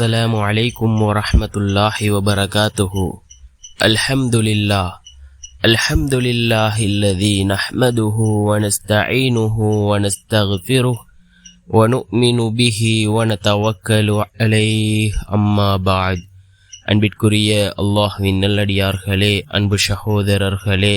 السلام عليكم ورحمة الله وبركاته الحمد لله الحمد لله الذي نحمده ونستعينه ونستغفره ونؤمن به ونتوكل عليه أما بعد அன்பிற்குரிய அல்லாஹ்வின் நல்லடியார்களே அன்பு சகோதரர்களே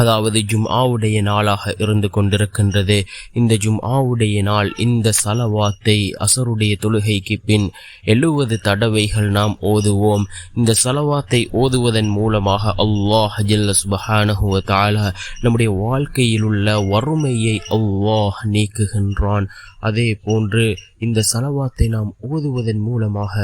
அதாவது ஜும் ஆவுடைய நாளாக இருந்து கொண்டிருக்கின்றது. இந்த ஜும் ஆவுடைய நாள் இந்த சலவாத்தை அசருடைய தொழுகைக்கு பின் எழுவது தடவைகள் நாம் ஓதுவோம். இந்த சலவாத்தை ஓதுவதன் மூலமாக அல்லாஹ் ஜல்ல சுபஹானஹு வ நம்முடைய வாழ்க்கையில் உள்ள வறுமையை அல்லாஹ் நீக்குகின்றான். அதே போன்று இந்த சலவாத்தை நாம் ஓதுவதன் மூலமாக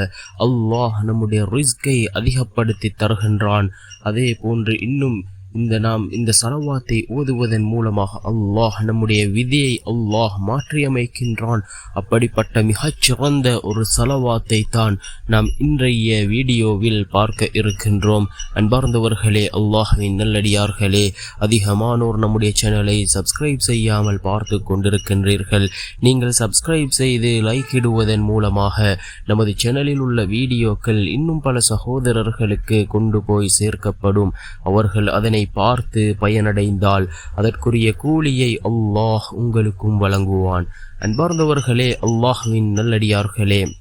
அல்லாஹ் நம்முடைய ரிஸ்கை அதிகப்படுத்தி தருகின்றான். அதே போன்று இன்னும் இந்த நாம் இந்த சலவாத்தை ஓதுவதன் மூலமாக அல்லாஹ் நம்முடைய விதியை அல்லாஹ் மாற்றியமைக்கின்றான். அப்படிப்பட்ட மிகச்சிறந்த ஒரு சலவாத்தை தான் நாம் இன்றைய வீடியோவில் பார்க்க இருக்கின்றோம். அன்பார்ந்தவர்களே அல்லாஹின் நல்லடியார்களே அதிகமானோர் நம்முடைய சேனலை சப்ஸ்கிரைப் செய்யாமல் பார்த்து கொண்டிருக்கின்றீர்கள். நீங்கள் சப்ஸ்கிரைப் செய்து லைக் இடுவதன் மூலமாக நமது சேனலில் உள்ள வீடியோக்கள் இன்னும் பல சகோதரர்களுக்கு கொண்டு போய் சேர்க்கப்படும். அவர்கள் அதனை பார்த்து பயனடைந்தால் அதற்குரிய கூலியை அல்லாஹ் உங்களுக்கும் வழங்குவான். அன்பார்ந்தவர்களே அல்லாஹுவின் நல்லடியார்களே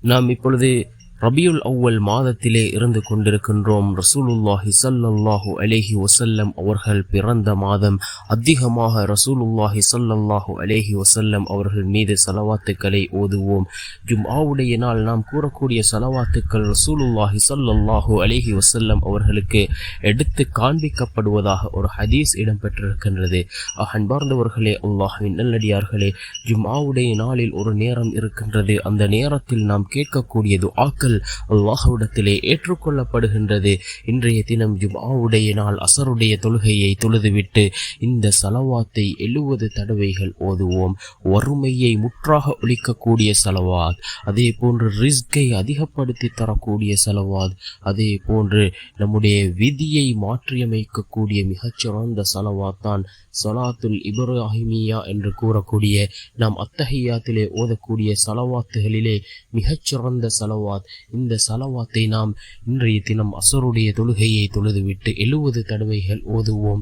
நாம் இப்பொழுது ரபியுல் அவ்வல் மாதத்திலே இருந்து கொண்டிருக்கின்றோம். ரசூலுல்லாஹி சல்லல்லாஹு அலேஹி வசல்லம் அவர்கள் பிறந்த மாதம் அதிகமாக ரசூலுல்லாஹி சல்லல்லாஹு அலேஹி வசல்லம் அவர்கள் மீது சலவாத்துக்களை ஓதுவோம். ஜும் ஆவுடைய நாள் நாம் கூறக்கூடிய சலவாத்துக்கள் ரசூலுல்லாஹி சல்லல்லாஹு அலைஹி வசல்லம் அவர்களுக்கு எடுத்து காண்பிக்கப்படுவதாக ஒரு ஹதீஸ் இடம்பெற்றிருக்கின்றது. அன்பார்ந்தவர்களே அல்லாஹின் நல்லடியார்களே ஜும் ஆவுடைய நாளில் ஒரு நேரம் இருக்கின்றது. அந்த நேரத்தில் நாம் கேட்கக்கூடியது ஆக்க துஆக்கள் அல்லாஹ்விடத்திலே ஏற்றுக்கொள்ளப்படுகின்றது. இன்றைய தினம் ஜுமாவுடைய நாள் அசருடைய தொழுகையை தொழுதுவிட்டு இந்த சலவாத்தை எழுவது தடவைகள் ஓதுவோம். வறுமையை முற்றாக ஒழிக்கக்கூடிய செலவாத் அதே போன்று ரிஸ்கை அதிகப்படுத்தி தரக்கூடிய செலவாத் அதே போன்று நம்முடைய விதியை மாற்றியமைக்கக்கூடிய மிகச்சிறந்த செலவாத் தான் சலாத்துல் இப்ராஹிமியா என்று கூறக்கூடிய நாம் அத்தகையாத்திலே ஓதக்கூடிய சலவாத்துகளிலே மிகச்சிறந்த செலவாத் இந்த சலவாத்தை நாம் இன்றைய தினம் அசருடைய தொழுகையை தொழுதுவிட்டு எழுவது தடவைகள் ஓதுவோம்.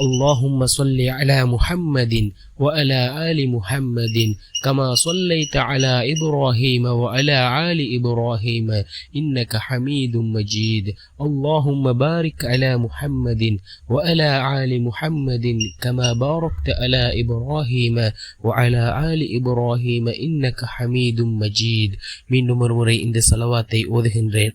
اللهم صل على محمد وعلى آل محمد كما صليت على إبراهيم وعلى آل إبراهيم إنك حميد مجيد اللهم بارك على محمد وعلى آل محمد كما باركت على إبراهيم وعلى آل إبراهيم إنك حميد مجيد من مرمري இந்த சலவாத்தை ஓதுகின்றேன்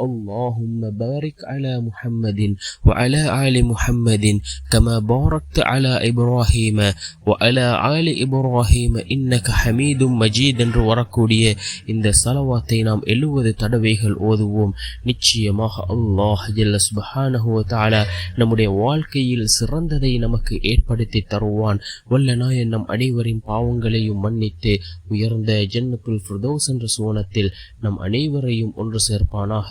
اللهم بارك على محمد وعلى آل محمد كما باركت على إبراهيم وعلى آل إبراهيم إنك حميد مجيد என்று வரக்கூடிய இந்த சலவாத்தை நாம் எழுவது தடவைகள் ஓதுவோம் நிச்சயமாக அல்லாஹ் ஜல்ல சுபஹானஹு வ தஆலா நம்முடைய வாழ்க்கையில் சிறந்ததை நமக்கு ஏற்படுத்தி தருவான் வல்ல நாயன் நம் அனைவரின் பாவங்களையும் மன்னித்து உயர்ந்த ஜன்னத்துல் ஃபிர்தௌஸ் என்ற சுவனத்தில் நம் அனைவரையும் ஒன்று சேர்ப்பானாக